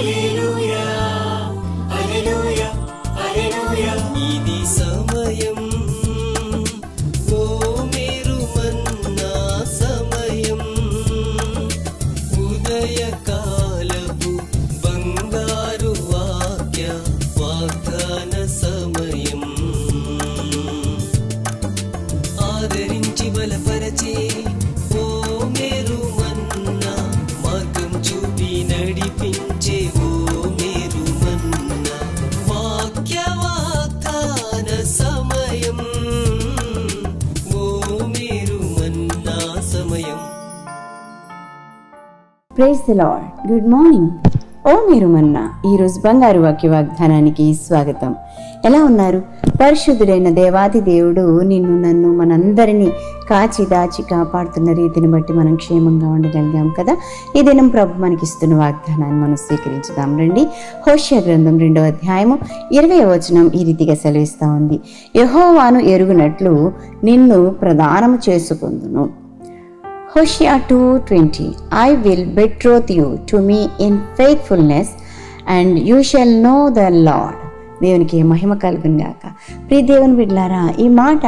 ఇది praise the Lord good morning ఓ మీరు మన్నా ఈరోజు బంగారు వాక్య వాగ్దానానికి స్వాగతం. ఎలా ఉన్నారు? పరిశుద్ధుడైన దేవాది దేవుడు నిన్ను నన్ను మనందరినీ కాచి దాచి కాపాడుతున్న రీతిని బట్టి మనం క్షేమంగా ఉండగలిగాం కదా? ఈ దినం ప్రభు మనకిస్తున్న వాగ్దానాన్ని మనం స్వీకరించుదాం. రండి. హోష్య గ్రంథం రెండవ అధ్యాయము ఇరవై వచనం ఈ రీతిగా సెలవిస్తూ ఉంది. యహోవాను ఎరుగునట్లు నిన్ను ప్రదానము చేసుకుందును. Hosea 2:20 I will betroth you to me in faithfulness and you shall know the Lord దేవునికి మహిమ కలుగునుగాక. ప్రియ దేవుని బిడ్లారా ఈ మాట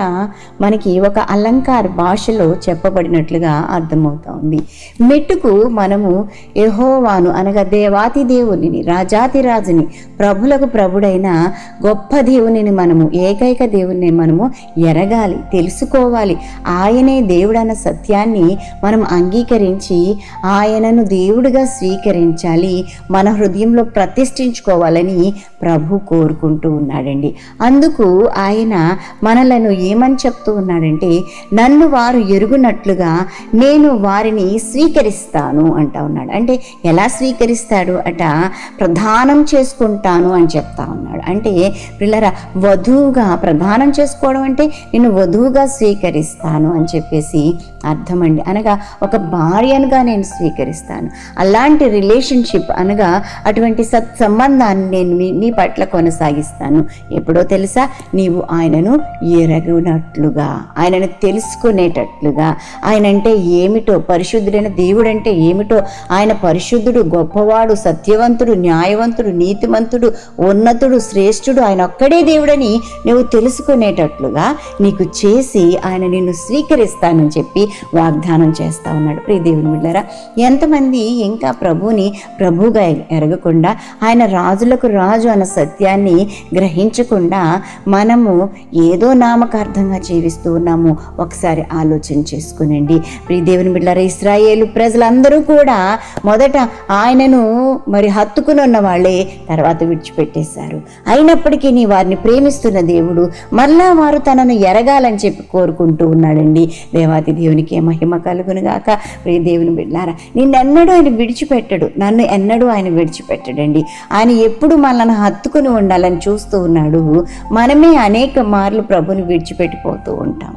మనకి ఒక అలంకార భాషలో చెప్పబడినట్లుగా అర్థమవుతా ఉంది మెట్టుకు మనము యహోవాను అనగా దేవాతి దేవునిని రాజాతి రాజుని ప్రభులకు ప్రభుడైన గొప్ప దేవునిని మనము ఏకైక దేవుని మనము ఎరగాలి తెలుసుకోవాలి. ఆయనే దేవుడన్న సత్యాన్ని మనం అంగీకరించి ఆయనను దేవుడిగా స్వీకరించాలి మన హృదయంలో ప్రతిష్ఠించుకోవాలని ప్రభు కోరు కోరుకుంటూ ఉన్నాడండి. అందుకు ఆయన మనలను ఏమని చెప్తూ ఉన్నాడంటే నన్ను వారు ఎరుగునట్లుగా నేను వారిని స్వీకరిస్తాను అంటా ఉన్నాడు. అంటే ఎలా స్వీకరిస్తాడు అట? ప్రధానం చేసుకుంటాను అని చెప్తా ఉన్నాడు. అంటే పిల్లరా వధువుగా ప్రధానం చేసుకోవడం అంటే నేను వధువుగా స్వీకరిస్తాను అని చెప్పేసి అర్థమండి. అనగా ఒక భార్యనుగా నేను స్వీకరిస్తాను. అలాంటి రిలేషన్షిప్ అనగా అటువంటి సత్ సంబంధాన్ని నేను నీ- నీ పట్ల కొనసాగిస్తాను. ఎప్పుడో తెలుసా? నీవు ఆయనను ఎరగునట్లుగా ఆయనను తెలుసుకునేటట్లుగా ఆయన అంటే ఏమిటో పరిశుద్ధుడైన దేవుడు అంటే ఏమిటో ఆయన పరిశుద్ధుడు గొప్పవాడు సత్యవంతుడు న్యాయవంతుడు నీతిమంతుడు ఉన్నతుడు శ్రేష్ఠుడు ఆయన ఒక్కడే దేవుడని నువ్వు తెలుసుకునేటట్లుగా నీకు చేసి ఆయన నిన్ను స్వీకరిస్తానని చెప్పి వాగ్దానం చేస్తా ఉన్నాడు. ప్రియ దేవుని బిడ్డరా ఎంతమంది ఇంకా ప్రభుని ప్రభుగా ఎరగకుండా ఆయన రాజులకు రాజు అన్న సత్యాన్ని గ్రహించకుండా మనము ఏదో నామకార్థంగా జీవిస్తూ ఉన్నాము. ఒకసారి ఆలోచన చేసుకునండి. ప్రియ దేవుని బిడ్డరా ఇస్రాయేలు ప్రజలందరూ కూడా మొదట ఆయనను మరి హత్తుకుని ఉన్న వాళ్ళే తర్వాత విడిచిపెట్టేశారు. అయినప్పటికీ నీ వారిని ప్రేమిస్తున్న దేవుడు మరలా వారు తనను ఎరగాలని చెప్పి కోరుకుంటూ ఉన్నాడండి. దేవాతి దేవుని దేవునికే మహిమ కలుగునుగాక ప్రియ దేవుని బిడ్డారా నిన్నెన్నడూ ఆయన విడిచిపెట్టడు. నన్ను ఎన్నడూ ఆయన విడిచిపెట్టడండి. ఆయన ఎప్పుడు మనల్ని హత్తుకుని ఉండాలని చూస్తూ ఉన్నాడు. మనమే అనేక మార్లు ప్రభుని విడిచిపెట్టిపోతూ ఉంటాం.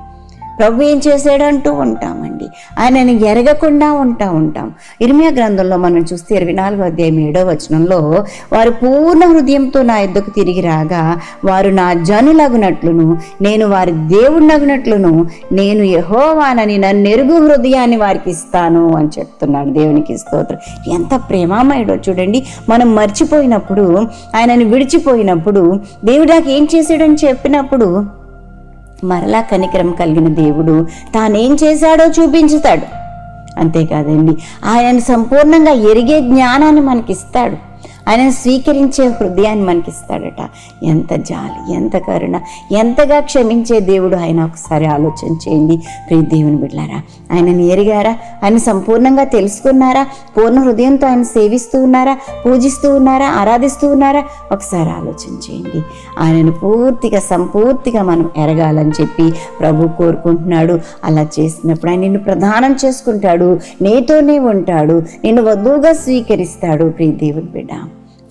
ప్రభు ఏం చేశాడంటూ ఉంటామండి. ఆయనని ఎరగకుండా ఉంటా ఉంటాం. ఇర్మియా గ్రంథంలో మనం చూస్తే ఇరవై నాలుగో అధ్యాయం ఏడో వచనంలో వారు పూర్ణ హృదయంతో నా యుద్ధకు తిరిగి రాగా వారు నా జనులగునట్లును నేను వారి దేవుణ్ణగునట్లును నేను యహోవానని నన్ను ఎరుగు హృదయాన్ని వారికి ఇస్తాను అని చెప్తున్నాడు దేవునికి స్తోత్రం. ఎంత ప్రేమామయుడో చూడండి. మనం మర్చిపోయినప్పుడు ఆయనని విడిచిపోయినప్పుడు దేవుడాకి ఏం చేశాడని చెప్పినప్పుడు మరలా కనికరం కలిగిన దేవుడు తానేం చేశాడో చూపించుతాడు. అంతేకాదండి ఆయన సంపూర్ణంగా ఎరిగే జ్ఞానాన్ని మనకిస్తాడు. ఆయన స్వీకరించే హృదయాన్ని మనకిస్తాడట. ఎంత జాలి ఎంత కరుణ ఎంతగా క్షమించే దేవుడు ఆయన ఒకసారి ఆలోచన చేయండి. ప్రియ దేవుని బిడ్డారా ఆయనని ఎరిగారా ఆయన సంపూర్ణంగా తెలుసుకున్నారా? పూర్ణ హృదయంతో ఆయన సేవిస్తూ ఉన్నారా? పూజిస్తూ ఉన్నారా? ఆరాధిస్తూ ఉన్నారా? ఒకసారి ఆలోచన చేయండి. ఆయనను పూర్తిగా సంపూర్తిగా మనం ఎరగాలని చెప్పి ప్రభు కోరుకుంటున్నాడు. అలా చేసినప్పుడు ఆయన నిన్ను ప్రదానం చేసుకుంటాడు. నీతోనే ఉంటాడు. నిన్ను వధువుగా స్వీకరిస్తాడు. ప్రియ దేవుని బిడ్డ.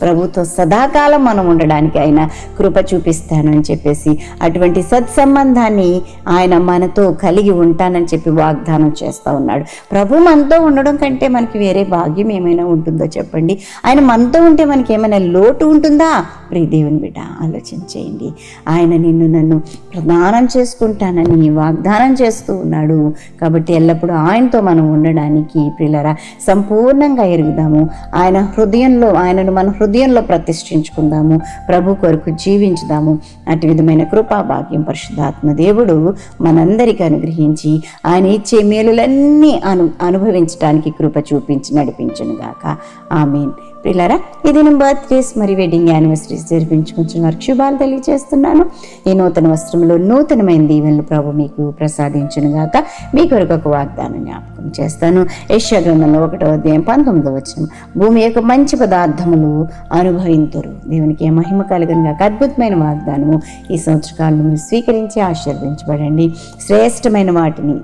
ప్రభుతో సదాకాలం మనం ఉండడానికి ఆయన కృప చూపిస్తాను అని చెప్పేసి అటువంటి సత్సంబంధాన్ని ఆయన మనతో కలిగి ఉంటానని చెప్పి వాగ్దానం చేస్తూ ఉన్నాడు. ప్రభు మనతో ఉండడం కంటే మనకి వేరే భాగ్యం ఏమైనా ఉంటుందో చెప్పండి. ఆయన మనతో ఉంటే మనకి ఏమైనా లోటు ఉంటుందా? ప్రియ దేవుని బిడ్డ ఆలోచన చేయండి. ఆయన నిన్ను నన్ను ప్రదానం చేసుకుంటానని వాగ్దానం చేస్తూ ఉన్నాడు. కాబట్టి ఎల్లప్పుడూ ఆయనతో మనం ఉండడానికి ప్రిలరా సంపూర్ణంగా ఎరుగుదాము. ఆయన హృదయంలో ఆయనను మన హృదయంలో ప్రతిష్ఠించుకుందాము ప్రభు కొరకు జీవించుదాము. అటు విధమైన కృపా భాగ్యం పరిశుద్ధాత్మ దేవుడు మనందరికీ అనుగ్రహించి ఆయన ఇచ్చే మేలులన్నీ అను అనుభవించడానికి కృప చూపించి నడిపించను గాక. ఆమెన్. పిల్లరా ఇది నేను బర్త్డేస్ మరి వెడ్డింగ్ యానివర్సరీస్ జరిపించుకుంటున్న వారికి శుభాలు తెలియజేస్తున్నాను. ఈ నూతన వస్త్రంలో నూతనమైన దీవెనలు ప్రభు మీకు ప్రసాదించను గాక. మీ కొరకు ఒక వాగ్దానం జ్ఞాపకం చేస్తాను. యశ్వ గ్రంథంలో ఒకటో అధ్యాయం పంతొమ్మిదో వచ్చిన భూమి యొక్క మంచి పదార్థములు అనుభవింతురు. దేవునికి మహిమ కలగను అద్భుతమైన వాగ్దానము ఈ సంవత్సరకాలను మీరు స్వీకరించి ఆశీర్వదించబడండి. శ్రేష్టమైన వాటిని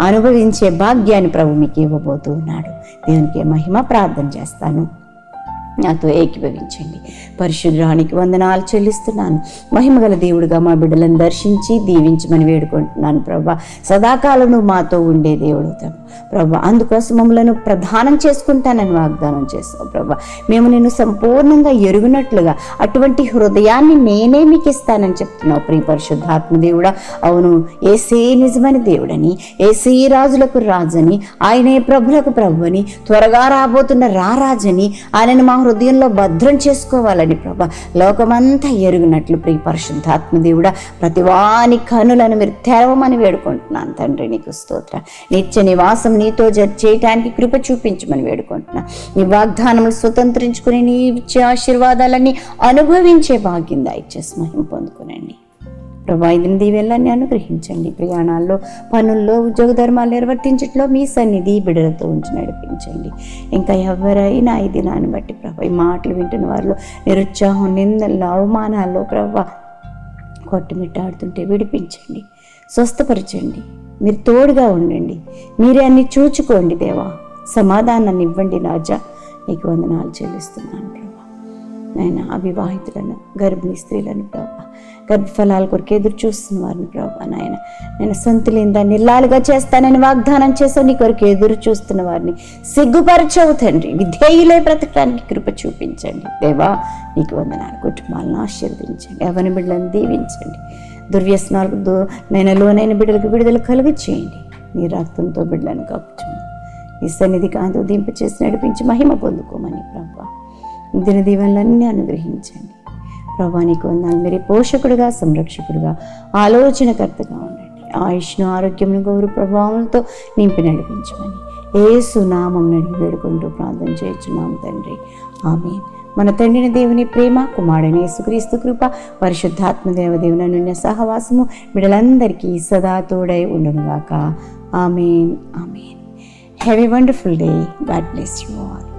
అనుభవించే భాగ్యాన్ని ప్రభు మీకు ఇవ్వబోతూ ఉన్నాడు దేవునికి మహిమ ప్రార్థన చేస్తాను. నాతో ఏకీభవించండి. పరిశుద్ధానికి వందనాలు చెల్లిస్తున్నాను. మహిమగల దేవుడుగా మా బిడ్డలను దర్శించి దీవించమని వేడుకుంటున్నాను ప్రభా. సదాకాలం మాతో ఉండే దేవుడు ప్రభా అందుకోసం మమ్మలను ప్రధానం చేసుకుంటానని వాగ్దానం చేస్తావు ప్రభా. మేము నిన్ను సంపూర్ణంగా ఎరుగునట్లుగా అటువంటి హృదయాన్ని నేనే మీకు ఇస్తానని చెప్తున్నావు ప్రియ పరిశుద్ధాత్మ దేవుడా. అవును ఏసే నిజమైన దేవుడని ఏసే రాజులకు రాజని ఆయనే ప్రభులకు ప్రభు అని త్వరగా రాబోతున్న రారాజని ఆయనను మా హృదయంలో భద్రం చేసుకోవాలని ప్రభా. లోకమంతా ఎరుగునట్లు ప్రియ పరిశుద్ధాత్మ ప్రతి ప్రతివాని కనులను మీరు తెరవమని వేడుకుంటున్నాను తండ్రి నీకు స్తోత్ర. నిత్య నివాసం నీతో చేయటానికి కృప చూపించమని వేడుకుంటున్నా. నీ వాగ్దానములు స్వతంత్రించుకుని నీ ఇచ్చే ఆశీర్వాదాలన్నీ అనుభవించే భాగ్యం దయచేసి మహిమ పొందుకునండి. ప్రభా ఇది దీవెల్లాన్ని అనుగ్రహించండి. ప్రయాణాల్లో పనుల్లో ఉద్యోగ ధర్మాలు నిర్వర్తించట్లో మీ సన్నిధి బిడలతో ఉంచి నడిపించండి. ఇంకా ఎవరైనా ఈ దినాన్ని బట్టి ప్రభా ఈ మాటలు వింటున్న వారిలో నిరుత్సాహం నిందల్లో అవమానాల్లో ప్రభా కొట్టుమిట్టాడుతుంటే విడిపించండి. స్వస్థపరచండి. మీరు తోడుగా ఉండండి. మీరే అన్ని చూచుకోండి దేవా. సమాధానాన్ని ఇవ్వండి రాజా. నీకు వందనాలు చెల్లిస్తున్నాను ప్రభా. నాయన అవివాహితులను గర్భిణీ స్త్రీలను ప్రభా గర్భఫలాల కొరకు ఎదురు చూస్తున్న వారిని ప్రభా నాయన. నేను సొంతలేందా నిల్లాలుగా చేస్తానని వాగ్దానం చేసావు నీ కొరకు ఎదురు చూస్తున్న వారిని సిగ్గుపరచవు తండ్రి. విధేయులే బ్రతకడానికి కృప చూపించండి. దేవా నీకు వందనాలు. కుటుంబాలను ఆశీర్వదించండి. ఎవరి బిడ్డలను దీవించండి. దుర్వ్యసనాలకు దో నేను లోనైన బిడ్డలకు విడుదల కలుగు చేయండి. నీ రక్తంతో బిడ్డలను కప్పుచుంది ఈ సన్నిధి కాంతి ఉదింప చేసి నడిపించి మహిమ పొందుకోమని ప్రభా. దిన దీవెనలన్నీ అనుగ్రహించండి. ప్రభా నీకు వందాలు. మీరు పోషకుడుగా సంరక్షకుడుగా ఆలోచనకర్తగా ఉండండి. ఆయుష్ను ఆరోగ్యమును గౌరవ ప్రభావంతో నింపి నడిపించమని ఏసు నామం నడిగి వేడుకుంటూ ప్రార్థన చేస్తున్నాం తండ్రి. ఆమె మన తండ్రిని దేవుని ప్రేమ కుమారుని యేసుక్రీస్తు కృప పరిశుద్ధాత్మ దేవదేవుని నున్న సహవాసము బిడ్డలందరికీ సదా తోడై ఉండునుగాక. Amen. Amen. Have a wonderful day God bless you all